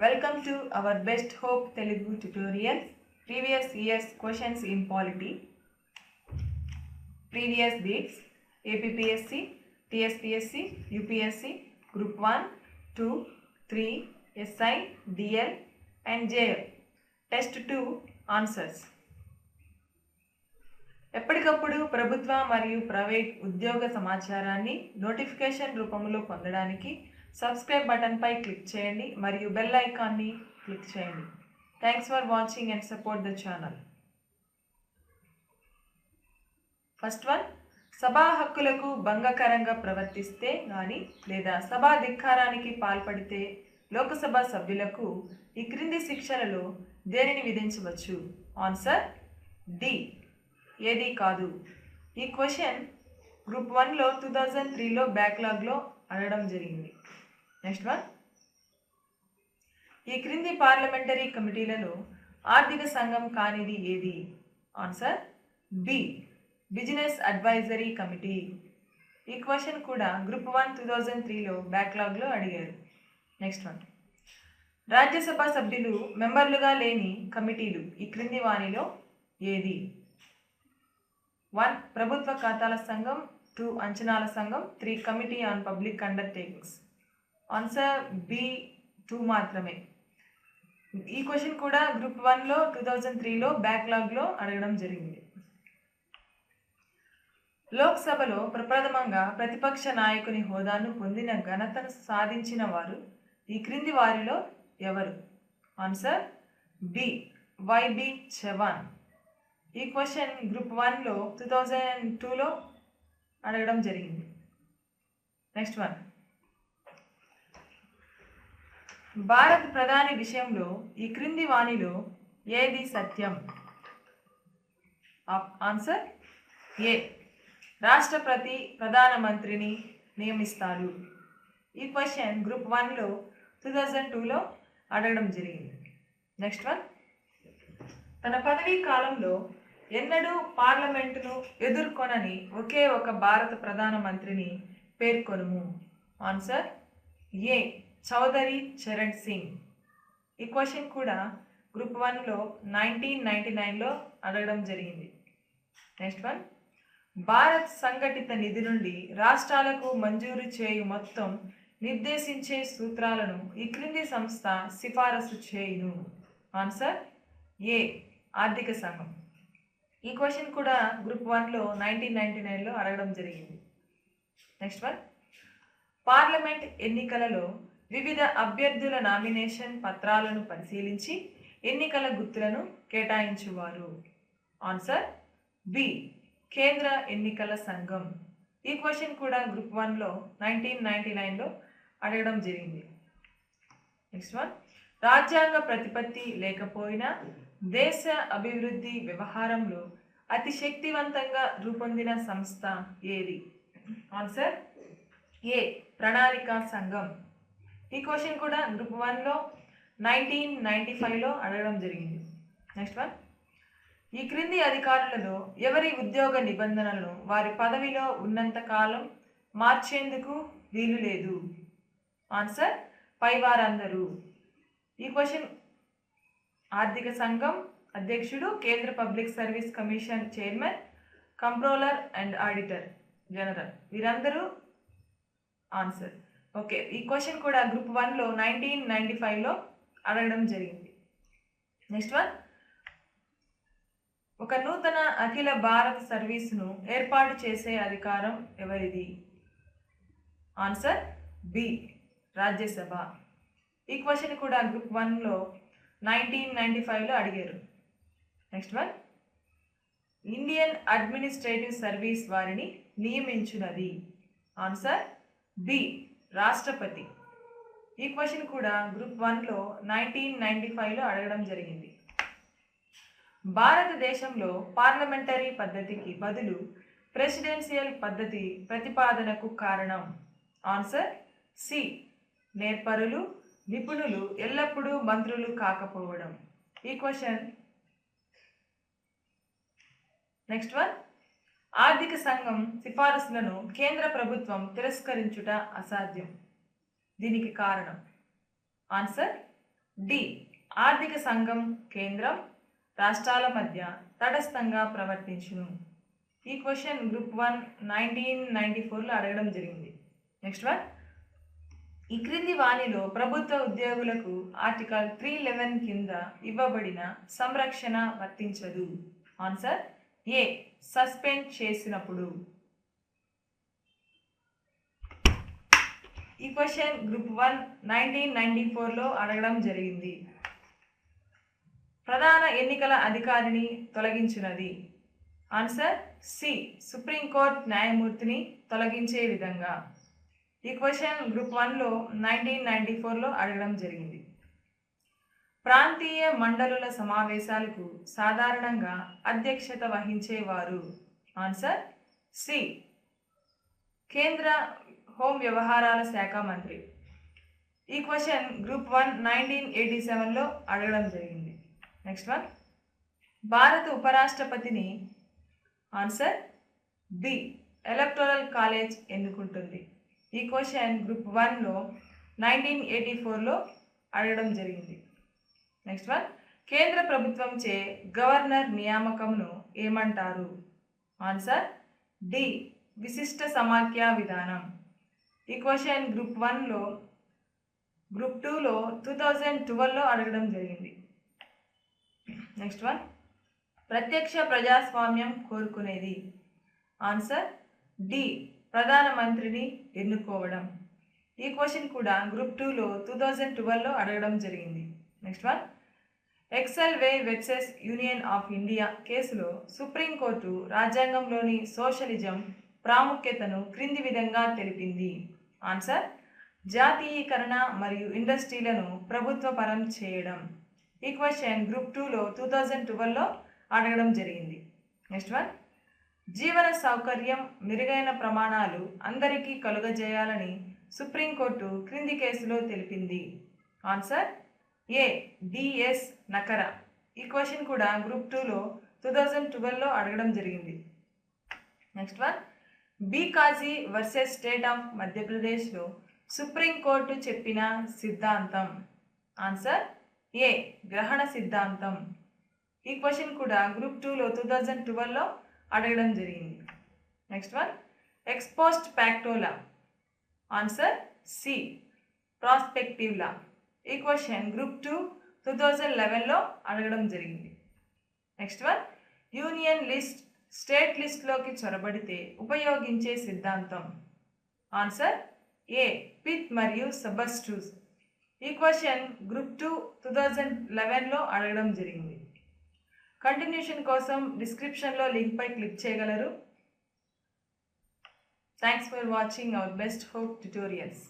Welcome to our best hope Telugu tutorial previous years questions in polity previous dates APSC TSPSC UPSC group one two three SI DL and JL test to answers ఎప్పటికప్పుడు ప్రభుత్వ మరియు private ఉద్యోగ సమాచారాన్ని notification రూపంలో పొందడానికి subscribe బటన్పై click చేయండి మరియు బెల్ ఐకాన్ని క్లిక్ చేయండి. Thanks for watching and support the channel first one సభా హక్కులకు భంగకరంగా ప్రవర్తిస్తే కానీ లేదా సభా ధిక్కారానికి పాల్పడితే లోకసభ సభ్యులకు ఈ క్రింది శిక్షలలో దేనిని విధించవచ్చు? ఆన్సర్ డి ఏది కాదు. ఈ క్వశ్చన్ గ్రూప్ వన్లో టూ థౌజండ్ త్రీలో బ్యాక్లాగ్లో అడగడం జరిగింది. నెక్స్ట్ వన్ ఈ క్రింది పార్లమెంటరీ కమిటీలలో ఆర్థిక సంఘం కానిది ఏది? Answer B business advisory committee ఈ క్వశ్చన్ కూడా గ్రూప్ వన్ టూ థౌజండ్ త్రీలో బ్యాక్లాగ్లో అడిగారు. నెక్స్ట్ వన్ రాజ్యసభ సభ్యులు మెంబర్లుగా లేని కమిటీలు ఈ క్రింది వాణిలో ఏది? వన్ ప్రభుత్వ ఖాతాల సంఘం. టూ అంచనాల సంఘం. Three committee on public undertakings answer B two మాత్రమే. ఈ క్వశ్చన్ కూడా గ్రూప్ వన్లో టూ థౌజండ్ త్రీలో బ్యాక్లాగ్లో అడగడం జరిగింది. లోక్సభలో ప్రప్రథమంగా ప్రతిపక్ష నాయకుని హోదాను పొందిన ఘనతను సాధించిన వారు ఈ క్రింది వారిలో ఎవరు? ఆన్సర్ బి వైబి చవాన్ ఈ క్వశ్చన్ గ్రూప్ వన్లో టూ థౌజండ్ టూలో అడగడం జరిగింది. నెక్స్ట్ వన్ భారత్ ప్రధాని విషయంలో ఈ క్రింది వాణిలో ఏది సత్యం? ఆన్సర్? ఏ. రాష్ట్రపతి ప్రధానమంత్రిని నియమిస్తారు. ఈ క్వశ్చన్ గ్రూప్ వన్లో టూ థౌజండ్ టూలో అడగడం జరిగింది. Next one. తన పదవీ కాలంలో ఎన్నడూ పార్లమెంటును ఎదుర్కొనని ఒకే ఒక భారత ప్రధానమంత్రిని పేర్కొనుము. ఆన్సర్? ఏ. చౌదరి చరణ్ సింగ్. ఈ క్వశ్చన్ కూడా గ్రూప్ వన్లో నైన్టీన్ నైంటీ నైన్లో అడగడం జరిగింది. Next one. భారత్ సంఘటిత నిధి నుండి రాష్ట్రాలకు మంజూరు చేయు మొత్తం నిర్దేశించే సూత్రాలను ఈ క్రింది సంస్థ సిఫారసు చేయును. ఆన్సర్? ఏ. ఆర్థిక సంఘం. ఈ క్వశ్చన్ కూడా గ్రూప్ వన్లో నైన్టీన్ నైన్టీ నైన్లో అడగడం జరిగింది. Next one. పార్లమెంట్ ఎన్నికలలో వివిధ అభ్యర్థుల నామినేషన్ పత్రాలను పరిశీలించి ఎన్నికల గుర్తులను కేటాయించువారు. ఆన్సర్ బి కేంద్ర ఎన్నికల సంఘం. ఈ క్వశ్చన్ కూడా గ్రూప్ వన్లో నైన్టీన్ నైన్టీ నైన్లో అడగడం జరిగింది. Next one. రాజ్యాంగ ప్రతిపత్తి లేకపోయినా దేశ అభివృద్ధి వ్యవహారంలో అతి శక్తివంతంగా రూపొందిన సంస్థ ఏది? ఆన్సర్ ఏ ప్రణాళిక సంఘం. ఈ క్వశ్చన్ కూడా గ్రూప్ వన్లో నైన్టీన్ నైంటీ ఫైవ్లో అడగడం జరిగింది. Next one. ఈ క్రింది అధికారులలో ఎవరి ఉద్యోగ నిబంధనలను వారి పదవిలో ఉన్నంత కాలం మార్చేందుకు వీలు లేదు? ఆన్సర్ పైవారందరూ ఈ క్వశ్చన్ ఆర్థిక సంఘం అధ్యక్షుడు కేంద్ర public service commission chairman controller and auditor general. వీరందరూ ఆన్సర్. ఓకే ఈ క్వశ్చన్ కూడా గ్రూప్ వన్లో నైన్టీన్ నైంటీ ఫైవ్లో అడగడం జరిగింది. Next one. ఒక నూతన అఖిల భారత సర్వీస్ను ఏర్పాటు చేసే అధికారం ఎవరిది? Answer B Rajya Sabha. ఈ క్వశ్చన్ కూడా గ్రూప్ వన్లో నైన్టీన్ నైంటీ ఫైవ్లో అడిగారు. Next one. Indian administrative service వారిని నియమించున్నది ఆన్సర్ బి రాష్ట్రపతి. ఈ క్వశ్చన్ కూడా గ్రూప్ వన్లో నైన్టీన్ నైంటీ ఫైవ్లో అడగడం జరిగింది. భారతదేశంలో పార్లమెంటరీ పద్ధతికి బదులు ప్రెసిడెన్షియల్ పద్ధతి ప్రతిపాదనకు కారణం? Answer C. నేర్పరులు నిపుణులు ఎల్లప్పుడూ మంత్రులు కాకపోవడం. ఈ క్వశ్చన్. Next one. ఆర్థిక సంఘం సిఫారసులను కేంద్ర ప్రభుత్వం తిరస్కరించుట అసాధ్యం. దీనికి కారణం. Answer D. ఆర్థిక సంఘం కేంద్రం రాష్ట్రాల మధ్య తటస్థంగా ప్రవర్తించును. ఈ question group one nineteen ninety ఫోర్లో అడగడం జరిగింది. Next one. ఈ క్రింది వాణిలో ప్రభుత్వ ఉద్యోగులకు ఆర్టికల్ త్రీ లెవెన్ కింద ఇవ్వబడిన సంరక్షణ వర్తించదు. ఆన్సర్ ఏ? సస్పెండ్ చేసినప్పుడు. ఈ question group one nineteen ninety ఫోర్లో అడగడం జరిగింది. ప్రధాన ఎన్నికల అధికారిని తొలగించినది. Answer C. సుప్రీంకోర్టు న్యాయమూర్తిని తొలగించే విధంగా. ఈ క్వశ్చన్ గ్రూప్ వన్లో నైన్టీన్ నైన్టీ ఫోర్లో అడగడం జరిగింది. ప్రాంతీయ మండలుల సమావేశాలకు సాధారణంగా అధ్యక్షత వహించేవారు. Answer C. కేంద్ర హోం వ్యవహారాల శాఖ మంత్రి. ఈ question group one nineteen eighty సెవెన్లో అడగడం జరిగింది. Next one. భారత ఉపరాష్ట్రపతిని ఆన్సర్ బి. ఎలక్టోరల్ కాలేజ్ ఎన్నుకుంటుంది. ఈ క్వశ్చన్ గ్రూప్ వన్లో నైన్టీన్ ఎయిటీ ఫోర్లో అడగడం జరిగింది. నెక్స్ట్ వన్ కేంద్ర ప్రభుత్వంచే గవర్నర్ నియామకంను ఏమంటారు? ఆన్సర్ డి విశిష్ట సమాఖ్య విధానం. ఈ క్వశ్చన్ గ్రూప్ వన్లో గ్రూప్ టూలో టూ థౌజండ్ ట్వెల్వ్లో అడగడం జరిగింది. నెక్స్ట్ వన్ ప్రత్యక్ష ప్రజాస్వామ్యం కోరుకునేది. ఆన్సర్ డి ప్రధానమంత్రిని ఎన్నుకోవడం. ఈ క్వశ్చన్ కూడా గ్రూప్ టూలో టూ థౌజండ్ ట్వెల్వ్లో అడగడం జరిగింది. Next one Excel wear versus union of India కేసులో సుప్రీంకోర్టు రాజ్యాంగంలోని సోషలిజం ప్రాముఖ్యతను క్రింది విధంగా తెలిపింది. ఆన్సర్ జాతీయీకరణ మరియు ఇండస్ట్రీలను ప్రభుత్వ పరం చేయడం. ఈ క్వశ్చన్ గ్రూప్ టూలో టూ థౌజండ్ ట్వెల్వ్లో అడగడం జరిగింది. నెక్స్ట్ వన్ జీవన సౌకర్యం మెరుగైన ప్రమాణాలు అందరికీ కలుగజేయాలని సుప్రీంకోర్టు క్రింది కేసులో తెలిపింది. ఆన్సర్ ఏ డిఎస్ నకర ఈ క్వశ్చన్ కూడా గ్రూప్ టూలో టూ థౌజండ్ ట్వెల్వ్లో అడగడం జరిగింది. Next one. Bhikaji versus state of మధ్యప్రదేశ్లో సుప్రీంకోర్టు చెప్పిన సిద్ధాంతం. ఆన్సర్ ఏ గ్రహణ సిద్ధాంతం. ఈ క్వశ్చన్ కూడా గ్రూప్ టూలో టూ థౌజండ్ ట్వెల్వ్లో అడగడం జరిగింది. Next one. Ex post facto law answer C prospective law. ఈ question group two two thousand లెవెన్లో అడగడం జరిగింది. Next one union list state లిస్ట్లోకి చొరబడితే ఉపయోగించే సిద్ధాంతం. ఆన్సర్ ఏ పిత్ మరియు సబస్టూస్ ఈ question group two two thousand లెవెన్లో అడగడం జరిగింది. కంటిన్యూషన్ కోసం డిస్క్రిప్షన్లో లింక్పై క్లిక్ చేయగలరు. Thanks for watching our best hope tutorials